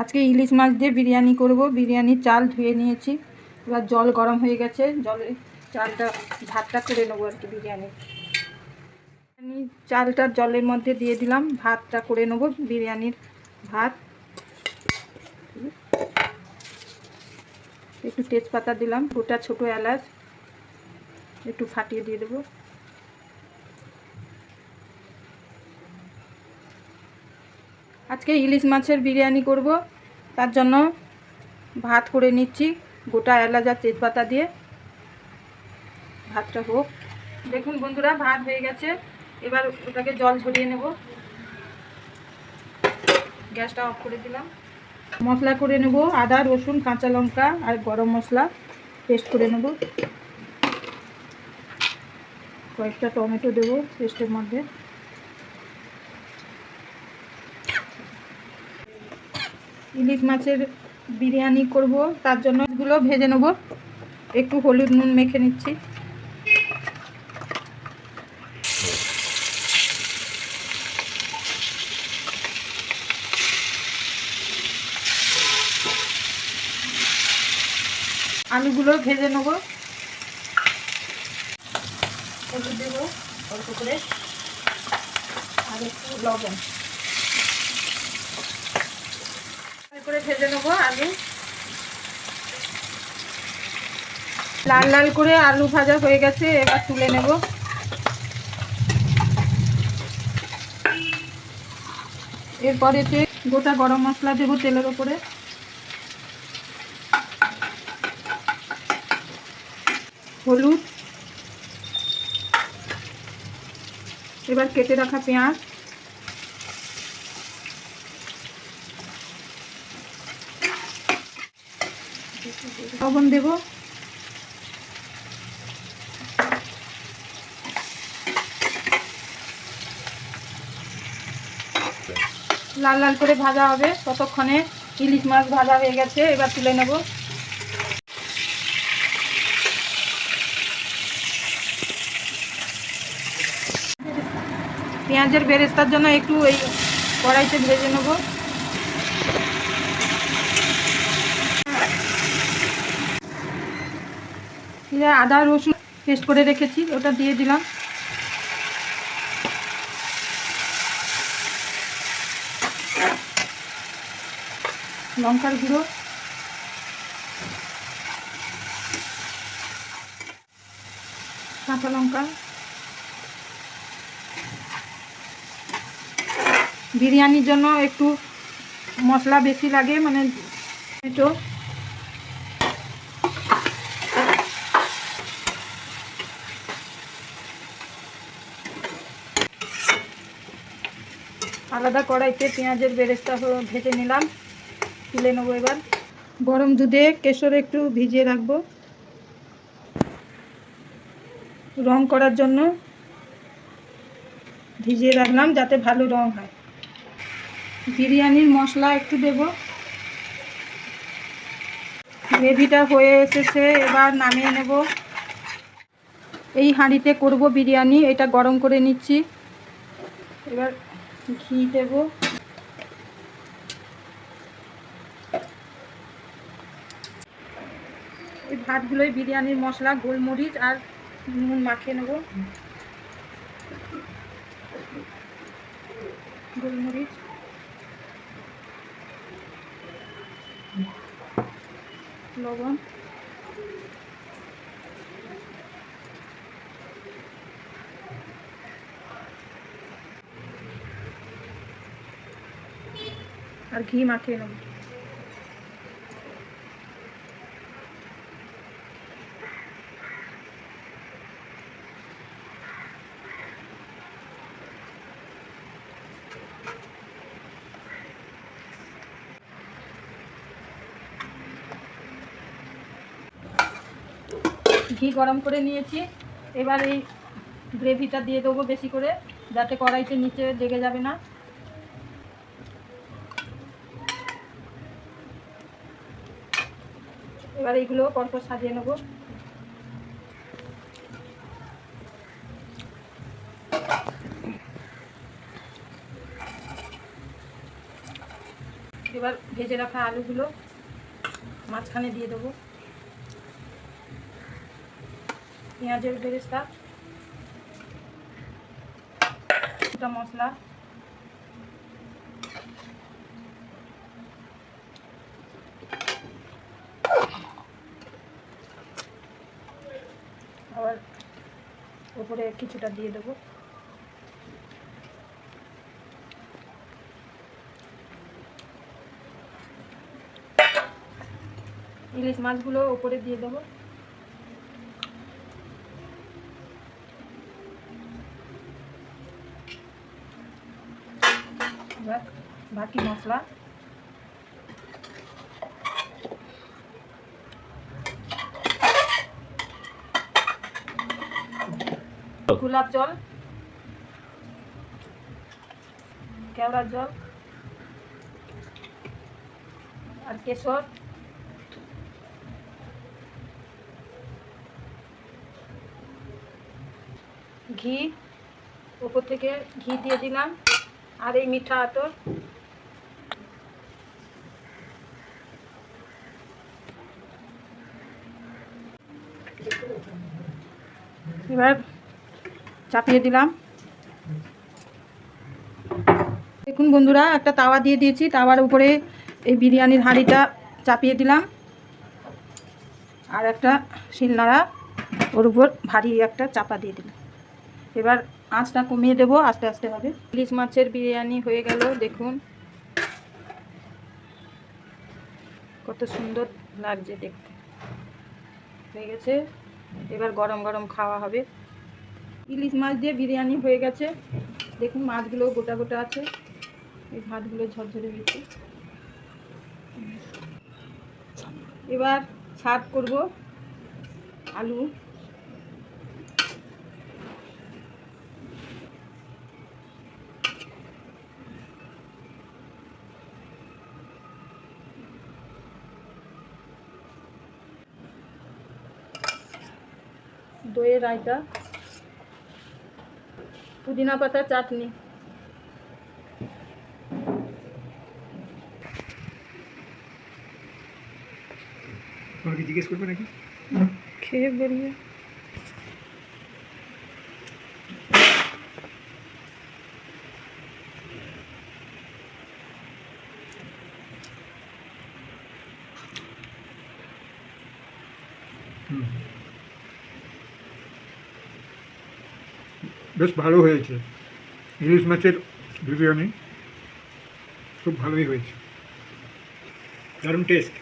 আজকে ইলিশ মাছ দিয়ে বিরিয়ানি করব। বিরিয়ানির চাল ধুয়ে নিয়েছি। এবার জল গরম হয়ে গেছে। জলে চালটা, ভাতটা করে নেব আর কি বিরিয়ানি চালটা জলের মধ্যে দিয়ে দিলাম। ভাতটা করে নেব বিরিয়ানির ভাত। একটু তেজপাতা দিলাম। গোটা ছোটো এলাচ একটু ফাটিয়ে দিয়ে দেবো। আজকে ইলিশ মাছের বিরিয়ানি করব। তার জন্য ভাত করে নিচ্ছি। গোটা এলাচ আর তেজপাতা দিয়ে। ভাতটা হোক। দেখুন বন্ধুরা, ভাত হয়ে গেছে। এবার ওটাকে জল ঝরিয়ে নেব। গ্যাসটা অফ করে দিলাম। মশলা করে নেব। আদা, রসুন, কাঁচা লঙ্কা আর গরম মশলা পেস্ট করে নেব। কয়েকটা টমেটো দেবো পেস্টের মধ্যে। ইলিশ মাছের বিরিয়ানি করব, তার জন্য এগুলো ভেজে নেব। একটু হলুদ নুন মেখে নিচ্ছি। আলুগুলো ভেজে নেব। হলুদ দেবো, অল্প করে। আর একটু লবণ। করে ভেজে নেব আলু। লাল লাল করে আলু ভাজা হয়ে গেছে, এবার তুলে নেব। এরপরে গোটা গরম মশলা দেবো তেলের ওপরে। হলুদ। এবার কেটে রাখা পেঁয়াজ। লবণ দেব। লাল লাল করে ভাজা হবে। ততক্ষণে ইলিশ মাছ ভাজা হয়ে গেছে, এবার তুলে নেব। পেঁয়াজের বেরেস্তার জন্য একটু এই কড়াইতে ভেজে নেব। আদা, রসুন পেস্ট করে রেখেছি, ওটা দিয়ে দিলাম। লঙ্কার গুঁড়ো। কাঁচা লঙ্কা। বিরিয়ানির জন্য একটু মশলা বেশি লাগে মানে একটু আলাদা কড়াইতে পেঁয়াজের বেরেস্তা ভেজে নিলাম। তুলে নেব এবার। গরম দুধে কেশর একটু ভিজিয়ে রাখব। রং করার জন্য ভিজিয়ে রাখলাম যাতে ভালো রং হয়। বিরিয়ানির মশলা একটু দেব। গ্রেভিটা হয়ে এসেছে, এবার নামিয়ে নেব। এই হাঁড়িতে করব বিরিয়ানি, এটা গরম করে নিচ্ছি। এবার ঘি দেব। এই ভাতগুলোই বিরিয়ানির মশলা গোলমরিচ আর নুন মাখিয়ে নেব। গোলমরিচ। লবণ। আর ঘি মাখিয়ে নেব। ঘি গরম করে নিয়েছি। এবার এই গ্রেভিটা দিয়ে দেবো বেশি করে, যাতে কড়াইতে নিচে লেগে যাবে না। এবার এইগুলো পরপর সাজিয়ে নেব। এবার ভেজে রাখা আলুগুলো মাঝখানে দিয়ে দেবো। পেঁয়াজের বেরেস্তা মশলা আবার উপরে কিছুটা দিয়ে দেবো। ইলিশ মাছগুলো উপরে দিয়ে দেবো। বাকি মশলা গোলাপ জল। কেওড়ার জল। আর কেশর। ঘি। উপর থেকে ঘি দিয়ে দিলাম। আর এই মিঠা আতর। এবার চাপিয়ে দিলাম। দেখুন বন্ধুরা, একটা তাওয়া দিয়ে দিয়েছি। তাওয়ার উপরে এই বিরিয়ানির হাঁড়িটা চাপিয়ে দিলাম। আর একটা শিলনাড়া, ওর উপর ভারী একটা চাপা দিয়ে দিলাম। এবার আঁচটা কমিয়ে দেবো, আস্তে আস্তে হবে। ইলিশ মাছের বিরিয়ানি হয়ে গেল, দেখুন। কত সুন্দর লাগছে দেখতে। হয়ে গেছে। এবার গরম গরম খাওয়া হবে। ইলিশ মাছ দিয়ে বিরিয়ানি হয়ে গেছে। দেখুন মাছগুলো গোটা গোটা আছে। এই ভাতগুলো ঝরঝরে হয়েছে। এবার সার্ভ করব আলু। দইয়ের রায়তা। পুদিনা পাতা চাটনি তোমাকে জিজ্ঞেস করবে নাকি খেয়ে বেরিয়ে বেশ ভালো হয়েছে। ইলিশ মাছের বিরিয়ানি খুব ভালোই হয়েছে। দারুণ টেস্ট